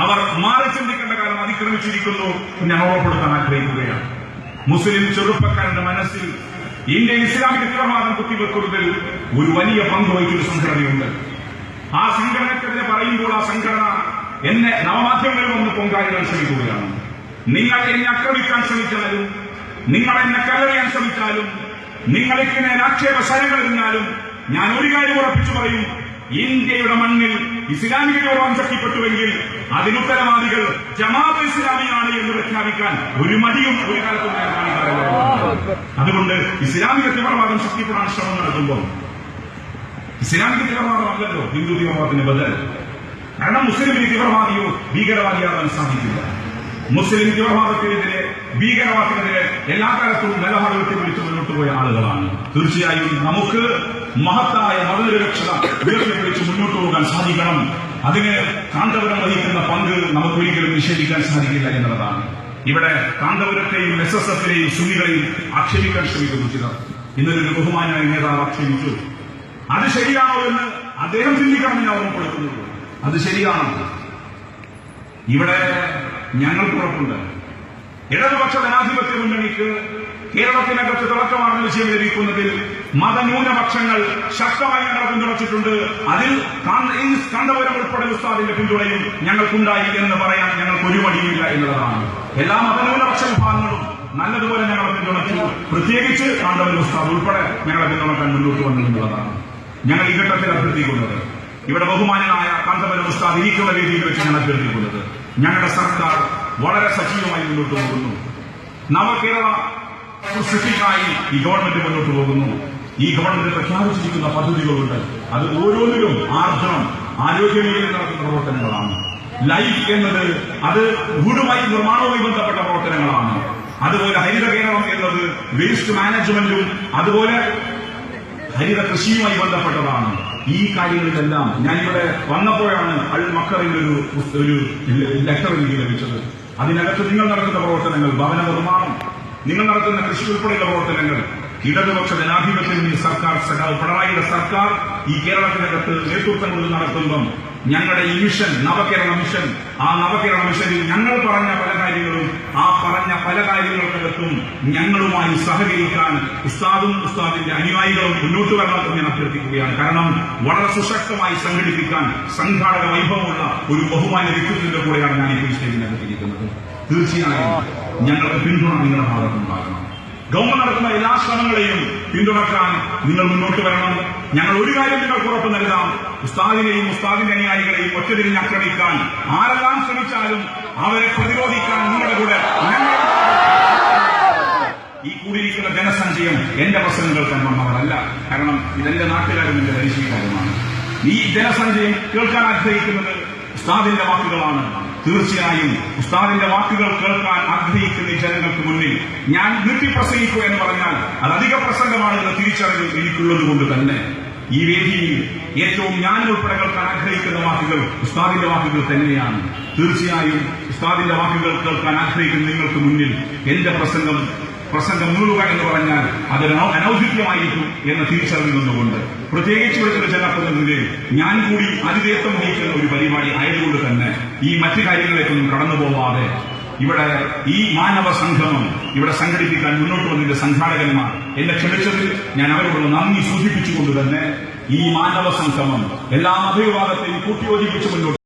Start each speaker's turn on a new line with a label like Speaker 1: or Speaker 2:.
Speaker 1: അവർ മാറി ചിന്തിക്കേണ്ട കാലം അതിക്രമിച്ചിരിക്കുന്നു ഞാൻ ഓർമ്മപ്പെടുത്താൻ ആഗ്രഹിക്കുകയാണ്. മുസ്ലിം ചെറുപ്പക്കാരന്റെ മനസ്സിൽ ഇന്ത്യൻ ഇസ്ലാമിക തീവ്രവാദം കുത്തിവെക്കുന്നതിൽ ഒരു വലിയ പങ്ക് വഹിച്ചൊരു സംഘടനയുണ്ട്. ആ സംഘടനക്കെതിരെ പറയുമ്പോൾ ആ സംഘടന എന്നെ നവമാധ്യമങ്ങളിൽ വന്ന് പൊങ്കാലിടാൻ ശ്രമിക്കുകയാണ്. നിങ്ങൾ എന്നെ ആക്രമിക്കാൻ ശ്രമിച്ചാലും നിങ്ങൾ എന്നെ കല്ലെറിയാൻ ശ്രമിച്ചാലും നിങ്ങൾക്ക് ഞാൻ ആക്ഷേപ സ്ഥലങ്ങൾ ഇരുന്നാലും ഞാൻ ഒരു കാര്യം ഉറപ്പിച്ചു പറയും. ഇന്ത്യയുടെ മണ്ണിൽ ഇസ്ലാമിക തീവ്രവാദം ശക്തിപ്പെട്ടുവെങ്കിൽ അതിനുത്തരവാദികൾ ജമാഅത്ത് ഇസ്ലാമിയാണ് എന്ന് പ്രഖ്യാപിക്കാൻ ഒരു മടിയും ഒരു കാലത്തും ഞാൻ അതുകൊണ്ട് ഇസ്ലാമിക തീവ്രവാദം ശക്തിപ്പെടാൻ ശ്രമം നടത്തുമ്പോൾ ഇസ്ലാമിക തീവ്രവാദമല്ലല്ലോ ഹിന്ദു തീവ്രവാദത്തിന് ബദൽ. കാരണം മുസ്ലിം തീവ്രവാദിയോ ഭീകരവാദിയാകാൻ സാധിക്കില്ല. മുസ്ലിം തീവ്രവാദത്തിനെതിരെ ഭീകരവാദത്തിനെതിരെ എല്ലാ കാലത്തും നിലപാടുകൾ വിളിച്ച് മുന്നോട്ട് പോയ ആളുകളാണ്. തീർച്ചയായും നമുക്ക് മഹത്തായ മതനിരക്ഷത ഉയർത്തിപ്പിടിച്ച് മുന്നോട്ട് പോകാൻ സാധിക്കണം. അതിന് കാന്തപുരം വഹിക്കുന്ന പങ്ക് നമുക്ക് ഒരിക്കലും നിഷേധിക്കാൻ സാധിക്കില്ല എന്നുള്ളതാണ്. ഇവിടെ കാന്തപുരത്തെയും എസ് എസ് എഫിനെയും സുന്നികളെയും ആക്ഷേപിക്കാൻ ശ്രമിക്കുന്നു ചിലർ. ഇന്നൊരു ബഹുമാനായ നേതാവ് ആക്ഷേപിച്ചു. അത് ശരിയാണോ എന്ന് അദ്ദേഹം ചിന്തിക്കണമെന്ന് ഞാൻ ഓർമ്മപ്പെടുത്തുന്നത് അത് ശരിയാണോ. ഇവിടെ ഞങ്ങൾക്ക് ഉറപ്പുണ്ട്. ഇടതുപക്ഷ ജനാധിപത്യ മുന്നണിക്ക് കേരളത്തിനകത്ത് തിളക്കമാർന്ന വിഷയം ലഭിക്കുന്നതിൽ മതന്യൂനപക്ഷങ്ങൾ ശക്തമായി ഞങ്ങളെ പിന്തുണച്ചിട്ടുണ്ട്. അതിൽ കണ്ടപുരം ഉൾപ്പെടെ ഉസ്താദിന്റെ പിന്തുണയും ഞങ്ങൾക്കുണ്ടായി എന്ന് പറയാൻ ഞങ്ങൾക്ക് ഒരു മടിയില്ല എന്നുള്ളതാണ്. എല്ലാ മതന്യൂനപക്ഷ വിഭാഗങ്ങളും നല്ലതുപോലെ ഞങ്ങളെ പിന്തുണച്ചു. പ്രത്യേകിച്ച് കാന്തപുരം ഉസ്താദ് ഉൾപ്പെടെ ഞങ്ങളെ പിന്തുണക്കാൻ മുന്നോട്ട് വന്നു എന്നുള്ളതാണ്. ഞങ്ങൾ ഈ ഘട്ടത്തിൽ അഭ്യർത്ഥിക്കുന്നത്. ഇവിടെ ബഹുമാനനായ കാന്തപുരം ഉസ്താദ് ഇരിക്കുന്ന രീതിയിൽ വെച്ച് ഞങ്ങൾ അഭ്യർത്ഥിക്കുന്നത്. ഞങ്ങളുടെ സർക്കാർ വളരെ സജീവമായി മുന്നോട്ട് പോകുന്നു. നവകേരള സൃഷ്ടിക്കായി ഈ ഗവൺമെന്റ് മുന്നോട്ട് പോകുന്നു. ഈ ഗവൺമെന്റ് പ്രഖ്യാപിച്ചിരിക്കുന്ന പദ്ധതികളുണ്ട്. അത് ഓരോന്നിലും ആർജവം ആരോഗ്യമേഖലയിൽ നടക്കുന്ന പ്രവർത്തനങ്ങളാണ്. ലൈഫ് എന്നത് അത് വീടുമായി നിർമ്മാണവുമായി ബന്ധപ്പെട്ട പ്രവർത്തനങ്ങളാണ്. അതുപോലെ ഹരിത കേരളം എന്നത് വേസ്റ്റ് മാനേജ്മെന്റും അതുപോലെ ഹരിത കൃഷിയുമായി ബന്ധപ്പെട്ടതാണ്. ഈ കാര്യങ്ങളിലെല്ലാം ഞാൻ ഇവിടെ വന്നപ്പോഴാണ് അൽ മക്കറിൽ ഒരു ഒരു ലെറ്റർ എനിക്ക് ലഭിച്ചത്. അതിനകത്ത് നിങ്ങൾ നടത്തുന്ന പ്രവർത്തനങ്ങൾ ഭവന നിർമ്മാണം നിങ്ങൾ നടത്തുന്ന കൃഷി ഉൾപ്പെടെയുള്ള പ്രവർത്തനങ്ങൾ ഇടതുപക്ഷ ജനാധിപത്യം സർക്കാർ സഖാവ് പിണറായിയുടെ സർക്കാർ ഈ കേരളത്തിനകത്ത് നേതൃത്വം കൊണ്ട് നടത്തുമ്പം ഞങ്ങളുടെ ഈ മിഷൻ നവകേരള മിഷൻ ആ നവകേരള മിഷനിൽ ഞങ്ങൾ പറഞ്ഞ പല കാര്യങ്ങളും ആ പറഞ്ഞ പല കാര്യങ്ങൾക്കകത്തും ഞങ്ങളുമായി സഹകരിക്കാൻ ഉസ്താദും ഉസ്താദിന്റെ അനുയായികളും മുന്നോട്ട് വരണമെന്ന് ഞാൻ അഭ്യർത്ഥിക്കുകയാണ്. കാരണം വളരെ സുശക്തമായി സംഘടിപ്പിക്കാൻ സംഘാടക വൈഭവമുള്ള ഒരു ബഹുമാന വ്യക്തിത്വത്തിന്റെ കൂടെയാണ് ഞാൻ ഈ സ്റ്റേജിനകത്തിരിക്കുന്നത് തീർച്ചയായും. ഞങ്ങളുടെ പിന്തുണ നിങ്ങളുടെ ഭാഗത്തുണ്ടാകണം ഗവൺമെന്റ് നടത്തുന്ന എല്ലാ ശ്രമങ്ങളെയും പിന്തുണക്കാൻ നിങ്ങൾ മുന്നോട്ട് വരണം. ഞങ്ങൾ ഒരു കാര്യം നിങ്ങൾക്ക് ഉറപ്പ് നൽകാം. ഉസ്താദിനെയും ഉസ്താദിന്റെ അനുയായികളെയും ഒറ്റതിരിഞ്ഞ് ആക്രമിക്കാൻ ആരെല്ലാം ശ്രമിച്ചാലും അവരെ പ്രതിരോധിക്കാൻ നിങ്ങളുടെ കൂടെ ഈ കൂടിയിരിക്കുന്ന ജനസഞ്ചയം എന്റെ പ്രശ്നങ്ങൾ തന്നെ വന്നവരല്ല കാരണം ഇതെന്റെ നാട്ടുകാരും എന്റെ പരിശീലനമാണ് ഈ ജനസഞ്ചയം കേൾക്കാൻ ആഗ്രഹിക്കുന്നത് ഉസ്താദിന്റെ വാക്കുകളാണ്. തീർച്ചയായും ഉസ്താദിന്റെ വാക്കുകൾ കേൾക്കാൻ ആഗ്രഹിക്കുന്ന ജനങ്ങൾക്ക് മുന്നിൽ ഞാൻ വീട്ടിൽ പ്രസംഗിക്കുക എന്ന് പറഞ്ഞാൽ അത് അധിക പ്രസംഗമാണെന്ന് തിരിച്ചറിവ് എനിക്കുള്ളത് കൊണ്ട് തന്നെ. ഈ വേദിയിൽ ഏറ്റവും ഞാൻ ഉൾപ്പെടെ കേൾക്കാൻ ആഗ്രഹിക്കുന്ന വാക്കുകൾ ഉസ്താദിന്റെ വാക്കുകൾ തന്നെയാണ്. തീർച്ചയായും ഉസ്താദിന്റെ വാക്കുകൾ കേൾക്കാൻ ആഗ്രഹിക്കുന്ന നിങ്ങൾക്ക് മുന്നിൽ എന്റെ പ്രസംഗം പ്രസംഗം നൂറുക എന്ന് പറഞ്ഞാൽ അത് അനൗ- അനൗചിത്യമായിരിക്കും എന്ന തിരിച്ചറിഞ്ഞുകൊണ്ടുകൊണ്ട് പ്രത്യേകിച്ച് ഒരു ജനപ്രതിനിധികൾ ഞാൻ കൂടി അതിദേത്വം വഹിക്കുന്ന ഒരു പരിപാടി ആയതുകൊണ്ട് തന്നെ ഈ മറ്റു കാര്യങ്ങളിലേക്കൊന്നും കടന്നു പോവാതെ ഇവിടെ ഈ മാനവ സംഗമം ഇവിടെ സംഘടിപ്പിക്കാൻ മുന്നോട്ട് വന്നതിന്റെ സംഘാടകന്മാർ എന്നെ ക്ഷണിച്ചതിൽ ഞാൻ അവരോട് നന്ദി സൂചിപ്പിച്ചുകൊണ്ട് തന്നെ ഈ മാനവ സംഗമം എല്ലാ മതവിഭാഗത്തെയും കൂട്ടിയോജിപ്പിച്ച് മുന്നോട്ട്